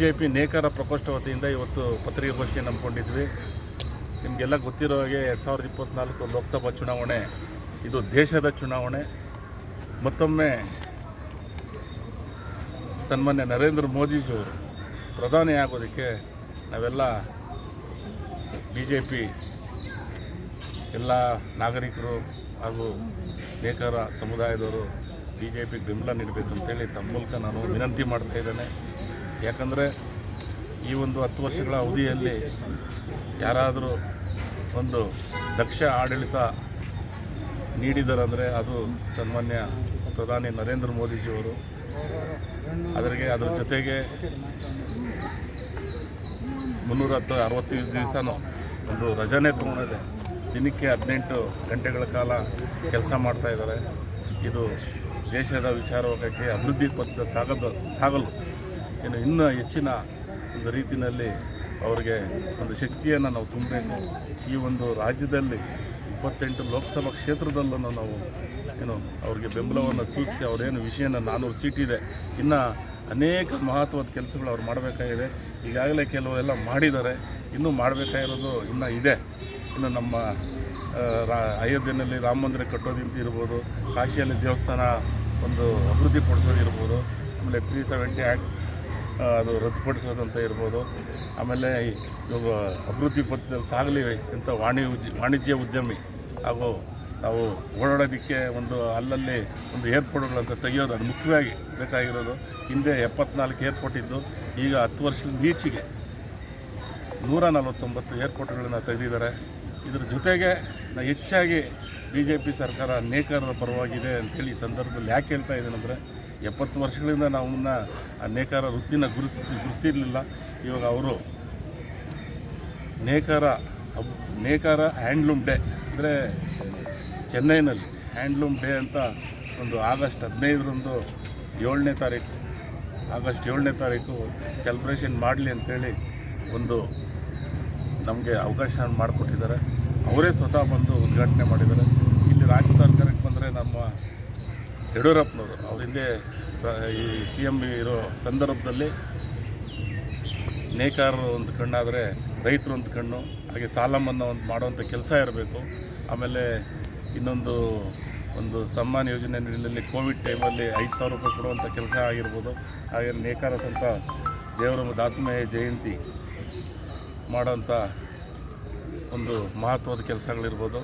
J P ನೇಕಾರ ಪ್ರಕೋಷ್ಠ ವತಿಯಿಂದ ಇವತ್ತು ಪತ್ರಿಕಾಗೋಷ್ಠಿ ನಂಬ್ಕೊಂಡಿದ್ವಿ ನಿಮಗೆಲ್ಲ ಗೊತ್ತಿರೋ ಹಾಗೆ ಎರಡು ಸಾವಿರದ ಇಪ್ಪತ್ತ್ನಾಲ್ಕು ಲೋಕಸಭಾ ಚುನಾವಣೆ, ಇದು ದೇಶದ ಚುನಾವಣೆ. ಮತ್ತೊಮ್ಮೆ ಸನ್ಮಾನ್ಯ ನರೇಂದ್ರ ಮೋದಿಜಿಯವರು ಪ್ರಧಾನಿ ಆಗೋದಕ್ಕೆ ನಾವೆಲ್ಲ ಬಿ ಜೆ ಪಿ ಎಲ್ಲ ನಾಗರಿಕರು ಹಾಗೂ ನೇಕಾರ ಸಮುದಾಯದವರು ಬಿ ಜೆ ಪಿ ಬೆಂಬಲ ನೀಡಬೇಕು ಅಂತೇಳಿ ತಮ್ಮ ಮೂಲಕ ನಾನು ವಿನಂತಿ ಮಾಡ್ತಾ ಇದ್ದೇನೆ. ಯಾಕಂದರೆ ಈ ಒಂದು ಹತ್ತು ವರ್ಷಗಳ ಅವಧಿಯಲ್ಲಿ ಯಾರಾದರೂ ಒಂದು ದಕ್ಷ ಆಡಳಿತ ನೀಡಿದರಂದರೆ ಅದು ಸನ್ಮಾನ್ಯ ಪ್ರಧಾನಿ ನರೇಂದ್ರ ಮೋದಿಜಿಯವರು. ಅದರಿಗೆ ಅದರ ಜೊತೆಗೆ ಮುನ್ನೂರ ಹತ್ತು ಅರವತ್ತೈದು ದಿವಸನೂ ಒಂದು ರಜಾನೇ ತೊಗೊಂಡಿದೆ. ದಿನಕ್ಕೆ ಹದಿನೆಂಟು ಗಂಟೆಗಳ ಕಾಲ ಕೆಲಸ ಮಾಡ್ತಾಯಿದ್ದಾರೆ ಇದು ದೇಶದ ವಿಚಾರವಾಗಿ ಅಭಿವೃದ್ಧಿ ಪಥ ಸಾಗದ ಸಾಗಲು. ಇನ್ನು ಇನ್ನೂ ಹೆಚ್ಚಿನ ಒಂದು ರೀತಿಯಲ್ಲಿ ಅವರಿಗೆ ಒಂದು ಶಕ್ತಿಯನ್ನು ನಾವು ತುಂಬಬೇಕು. ಈ ಒಂದು ರಾಜ್ಯದಲ್ಲಿ ಇಪ್ಪತ್ತೆಂಟು ಲೋಕಸಭಾ ಕ್ಷೇತ್ರದಲ್ಲೂ ನಾವು ಏನು ಅವ್ರಿಗೆ ಬೆಂಬಲವನ್ನು ಸೂಚಿಸಿ ಅವರೇನು ವಿಷಯನ ನಾನೂರು ಸೀಟ್ ಇದೆ. ಇನ್ನು ಅನೇಕ ಮಹತ್ವದ ಕೆಲಸಗಳು ಅವ್ರು ಮಾಡಬೇಕಾಗಿದೆ. ಈಗಾಗಲೇ ಕೆಲವೆಲ್ಲ ಮಾಡಿದ್ದಾರೆ. ಇನ್ನೂ ಮಾಡಬೇಕಾಗಿರೋದು ಇನ್ನೂ ಇದೆ. ಇನ್ನು ನಮ್ಮ ರಾ ಅಯೋಧ್ಯೆಯಲ್ಲಿ ರಾಮ ಮಂದಿರ ಕಟ್ಟೋದಿಂತ ಇರ್ಬೋದು, ಕಾಶಿಯಲ್ಲಿ ದೇವಸ್ಥಾನ ಒಂದು ಅಭಿವೃದ್ಧಿ ಪಡಿಸೋದಿರ್ಬೋದು ಆಮೇಲೆ ತ್ರೀ ಸೆವೆಂಟಿ ಆ್ಯಕ್ಟ್ ಅದು ರದ್ದುಪಡಿಸೋದಂತ ಇರ್ಬೋದು. ಆಮೇಲೆ ಇವಾಗ ಅಭಿವೃದ್ಧಿ ಪಥದಲ್ಲಿ ಸಾಗಲಿ ಇಂಥ ವಾಣಿ ಉಜ್ ವಾಣಿಜ್ಯ ಉದ್ಯಮಿ ಹಾಗೂ ನಾವು ಓಡಾಡೋದಕ್ಕೆ ಒಂದು ಅಲ್ಲಲ್ಲಿ ಒಂದು ಏರ್ಪೋರ್ಟ್ಗಳಂತ ತೆಗೆಯೋದು ಅದು ಮುಖ್ಯವಾಗಿ ಬೇಕಾಗಿರೋದು. ಹಿಂದೆ ಎಪ್ಪತ್ನಾಲ್ಕು ಏರ್ಪೋರ್ಟ್ ಇದ್ದು ಈಗ ಹತ್ತು ವರ್ಷದ ಈಚೆಗೆ ನೂರ ನಲವತ್ತೊಂಬತ್ತು ಏರ್ಪೋರ್ಟ್ಗಳನ್ನು ತೆಗೆದಿದ್ದಾರೆ. ಇದರ ಜೊತೆಗೆ ಹೆಚ್ಚಾಗಿ ಬಿ ಜೆ ಪಿ ಸರ್ಕಾರ ನೇಕಾರರ ಪರವಾಗಿದೆ ಅಂತೇಳಿ ಈ ಸಂದರ್ಭದಲ್ಲಿ ಯಾಕೆ ಹೇಳ್ತಾ ಇದ್ದೀನಿ ಅಂದರೆ ಎಪ್ಪತ್ತು ವರ್ಷಗಳಿಂದ ನಮ್ಮನ್ನು ಆ ನೇಕಾರ ವೃತ್ತಿನ ಗುರುಸ್, ಗುರುತಿರಲಿಲ್ಲ. ಇವಾಗ ಅವರು ನೇಕಾರ ಹಬ್ ನೇಕಾರ ಹ್ಯಾಂಡ್ಲೂಮ್ ಡೇ ಅಂದರೆ ಚೆನ್ನೈನಲ್ಲಿ ಹ್ಯಾಂಡ್ಲೂಮ್ ಡೇ ಅಂತ ಒಂದು ಆಗಸ್ಟ್ ಹದಿನೈದರಂದು ಏಳನೇ ತಾರೀಕು, ಆಗಸ್ಟ್ ಏಳನೇ ತಾರೀಕು ಸೆಲೆಬ್ರೇಷನ್ ಮಾಡಲಿ ಅಂತೇಳಿ ಒಂದು ನಮಗೆ ಅವಕಾಶ ಮಾಡಿಕೊಟ್ಟಿದ್ದಾರೆ. ಅವರೇ ಸ್ವತಃ ಬಂದು ಉದ್ಘಾಟನೆ ಮಾಡಿದ್ದಾರೆ. ಇಲ್ಲಿ ರಾಜ್ಯ ಸರ್ಕಾರಕ್ಕೆ ಬಂದರೆ ನಮ್ಮ ಯಡಿಯೂರಪ್ಪನವರು ಅವ್ರ ಹಿಂದೆ ಈ ಸಿ ಎಂ ಇರೋ ಸಂದರ್ಭದಲ್ಲಿ ನೇಕಾರರು ಒಂದು ಕಣ್ಣಾದರೆ ರೈತರು ಒಂದು ಕಣ್ಣು, ಹಾಗೆ ಸಾಲ ಮನ್ನಾ ಒಂದು ಮಾಡುವಂಥ ಕೆಲಸ ಇರಬೇಕು. ಆಮೇಲೆ ಇನ್ನೊಂದು, ಒಂದು ಸಮ್ಮಾನ ಯೋಜನೆ ನೀಡಲಿ ಕೋವಿಡ್ ಟೈಮಲ್ಲಿ ಐದು ಸಾವಿರ ರೂಪಾಯಿ ಕೊಡುವಂಥ ಕೆಲಸ ಆಗಿರ್ಬೋದು. ಹಾಗೆ ನೇಕಾರ ಸಂತ ದೇವರ ದಾಸಮಯ ಜಯಂತಿ ಮಾಡೋಂಥ ಒಂದು ಮಹತ್ವದ ಕೆಲಸಗಳಿರ್ಬೋದು.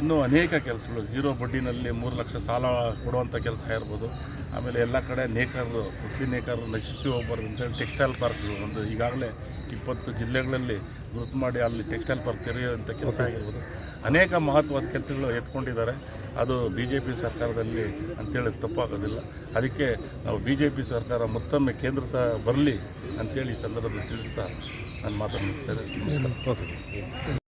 ಇನ್ನೂ ಅನೇಕ ಕೆಲಸಗಳು. ಜೀರೋ ಬಡ್ಡಿನಲ್ಲಿ ಮೂರು ಲಕ್ಷ ಸಾಲ ಕೊಡುವಂಥ ಕೆಲಸ ಇರ್ಬೋದು. ಆಮೇಲೆ ಎಲ್ಲ ಕಡೆ ನೇಕಾರರು ವೃತ್ತಿ ನೇಕಾರರು ನಶಿಸಿ ಹೋಗ್ಬಾರ್ದು ಅಂತೇಳಿ ಟೆಕ್ಸ್ಟೈಲ್ ಪಾರ್ಕ್ ಒಂದು ಈಗಾಗಲೇ ಇಪ್ಪತ್ತು ಜಿಲ್ಲೆಗಳಲ್ಲಿ ಗುರುತು ಮಾಡಿ ಅಲ್ಲಿ ಟೆಕ್ಸ್ಟೈಲ್ ಪಾರ್ಕ್ ತೆರೆಯುವಂಥ ಕೆಲಸ ಆಗಿರ್ಬೋದು. ಅನೇಕ ಮಹತ್ವದ ಕೆಲಸಗಳು ಎತ್ಕೊಂಡಿದ್ದಾರೆ. ಅದು ಬಿ ಜೆ ಪಿ ಸರ್ಕಾರದಲ್ಲಿ ಅಂತೇಳಿ ತಪ್ಪಾಗೋದಿಲ್ಲ. ಅದಕ್ಕೆ ನಾವು ಬಿ ಜೆ ಪಿ ಸರ್ಕಾರ ಮತ್ತೊಮ್ಮೆ ಕೇಂದ್ರ ಸಹ ಬರಲಿ ಅಂತೇಳಿ ಈ ಸಂದರ್ಭದಲ್ಲಿ ತಿಳಿಸ್ತಾ ನಾನು ಮಾತನ್ನು ಮುಗಿಸ್ತೇನೆ ಓಕೆ.